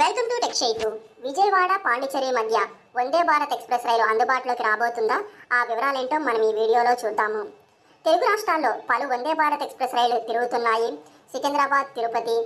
Welcome to tech షైకు విజయవాడ పాండిచ్చేరి మధ్య Vande Bharat express రైలు అందుబాటులోకి రాబోతుందా? ఆ వివరాలేంటో మనం ఈ వీడియోలో చూద్దాము. తెలుగు రాష్ట్రాల్లో పలు వందే భారత్ ఎక్స్ప్రెస్ రైలు తిరుగుతున్నాయి. సికింద్రాబాద్ తిరుపతి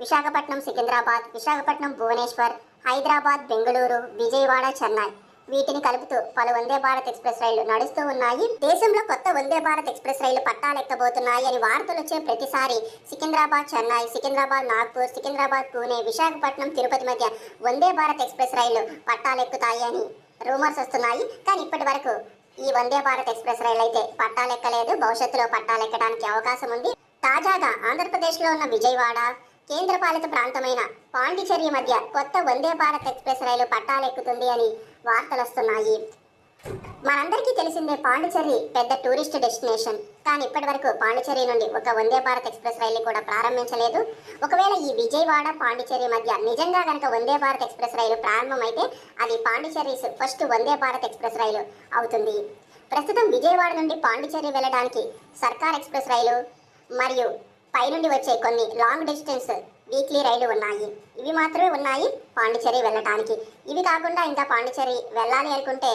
విశాఖపట్నం సికింద్రాబాద్ విశాఖపట్నం భువనేశ్వర్ హైదరాబాద్ బెంగళూరు విజయవాడ చెన్నై. వీటిని కలుపుతూ పలు వందే భారత్ ఎక్స్ప్రెస్ రైళ్ళు నడుస్తూ ఉన్నాయి. దేశంలో కొత్త వందే భారత్ ఎక్స్ప్రెస్ రైలు పట్టాలెక్కబోతున్నాయి అని వార్తలు వచ్చే ప్రతిసారి సికింద్రాబాద్ చెన్నై సికింద్రాబాద్ నాగ్పూర్ సికింద్రాబాద్ పూణే విశాఖపట్నం తిరుపతి మధ్య వందే భారత్ ఎక్స్ప్రెస్ రైళ్ళు పట్టాలెక్కుతాయి అని రూమర్స్ వస్తున్నాయి. కానీ ఇప్పటి వరకు ఈ వందే భారత్ ఎక్స్ప్రెస్ రైలు అయితే పట్టాలెక్కలేదు. భవిష్యత్తులో పట్టాలెక్కడానికి అవకాశం ఉంది. తాజాగా ఆంధ్రప్రదేశ్లో ఉన్న విజయవాడ కేంద్రపాలిత ప్రాంతమైన పాండిచేరి మధ్య కొత్త వందే భారత్ ఎక్స్ప్రెస్ రైలు పట్టాలెక్కుతుంది అని వార్తలు వస్తున్నాయి మనందరికీ తెలిసిందే పాండిచేరి పెద్ద టూరిస్ట్ డెస్టినేషన్. కానీ ఇప్పటి వరకు పాండిచేరి నుండి ఒక వందే భారత్ ఎక్స్ప్రెస్ రైలు కూడా ప్రారంభించలేదు. ఒకవేళ ఈ విజయవాడ పాండిచేరి మధ్య నిజంగా కనుక వందే భారత్ ఎక్స్ప్రెస్ రైలు ప్రారంభమైతే అది పాండిచేరి ఫస్ట్ వందే భారత్ ఎక్స్ప్రెస్ రైలు అవుతుంది. ప్రస్తుతం విజయవాడ నుండి పాండిచేరి వెళ్ళడానికి సర్కార్ ఎక్స్ప్రెస్ రైలు మరియు పైనుండి వచ్చే కొన్ని లాంగ్ డిస్టెన్స్ వీక్లీ రైలు ఉన్నాయి. ఇవి మాత్రమే ఉన్నాయి పాండిచేరి వెళ్ళటానికి. ఇవి కాకుండా ఇంకా పాండిచేరి వెళ్ళాలి అనుకుంటే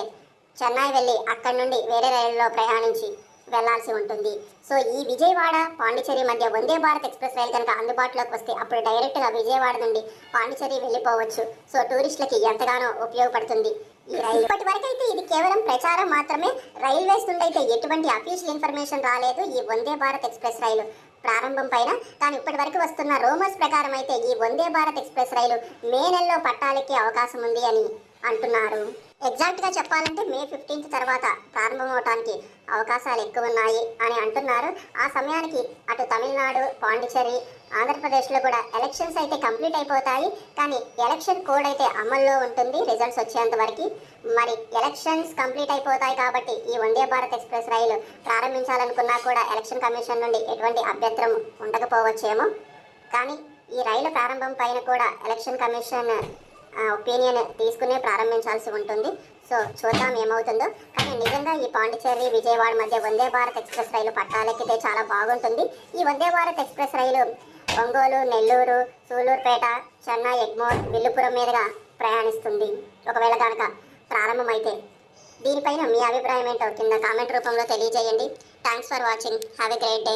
చెన్నై వెళ్ళి అక్కడి నుండి వేరే రైలులో ప్రయాణించి వెళ్ళాల్సి ఉంటుంది. సో ఈ విజయవాడ పాండిచేరి మధ్య వందే భారత్ ఎక్స్ప్రెస్ రైలు కనుక అందుబాటులోకి వస్తే అప్పుడు డైరెక్ట్గా విజయవాడ నుండి పాండిచేరి వెళ్ళిపోవచ్చు. సో టూరిస్టులకి ఎంతగానో ఉపయోగపడుతుంది ఈ రైలు. ఇప్పటి వరకు అయితే ఇది కేవలం ప్రచారం మాత్రమే. రైల్వేస్ నుండి అయితే ఎటువంటి అఫీషియల్ ఇన్ఫర్మేషన్ రాలేదు ఈ వందే భారత్ ఎక్స్ప్రెస్ రైలు. ప్రారంభం పైన కానీ ఇప్పటి వరకు వస్తున్న రూమర్స్ ప్రకారం అయితే ఈ వందే భారత్ ఎక్స్ప్రెస్ రైలు మే నెలలో పట్టాలెక్కే అవకాశం ఉంది అని అంటున్నారు. ఎగ్జాక్ట్గా చెప్పాలంటే మే ఫిఫ్టీన్త్ తర్వాత ప్రారంభమవటానికి అవకాశాలు ఎక్కువ ఉన్నాయి అని అంటున్నారు. ఆ సమయానికి అటు తమిళనాడు పాండిచేరి ఆంధ్రప్రదేశ్లో కూడా ఎలక్షన్స్ అయితే కంప్లీట్ అయిపోతాయి. కానీ ఎలక్షన్ కోడ్ అయితే అమల్లో ఉంటుంది రిజల్ట్స్ వచ్చేంత వరకు. మరి ఎలక్షన్స్ కంప్లీట్ అయిపోతాయి కాబట్టి ఈ వందే భారత్ ఎక్స్ప్రెస్ రైలు ప్రారంభించాలనుకున్నా కూడా ఎలక్షన్ కమిషన్ నుండి ఎటువంటి అభ్యంతరం ఉండకపోవచ్చేమో. కానీ ఈ రైలు ప్రారంభం పైన కూడా ఎలక్షన్ కమిషన్ ఒపీనియన్ తీసుకునే ప్రారంభించాల్సి ఉంటుంది. సో చూద్దాం ఏమవుతుందో. కానీ నిజంగా ఈ పాండిచేరి విజయవాడ మధ్య వందే భారత్ ఎక్స్ప్రెస్ రైలు పట్టాలెక్కితే చాలా బాగుంటుంది. ఈ వందే భారత్ ఎక్స్ప్రెస్ రైలు ఒంగోలు నెల్లూరు సూలూరుపేట చెన్నై ఎగ్మోర్ విల్లుపురం మీదుగా ప్రయాణిస్తుంది. ఒకవేళ కనుక ప్రారంభమైతే దీనిపైన మీ అభిప్రాయం ఏంటో కింద కామెంట్ రూపంలో తెలియజేయండి. Thanks for watching have a great day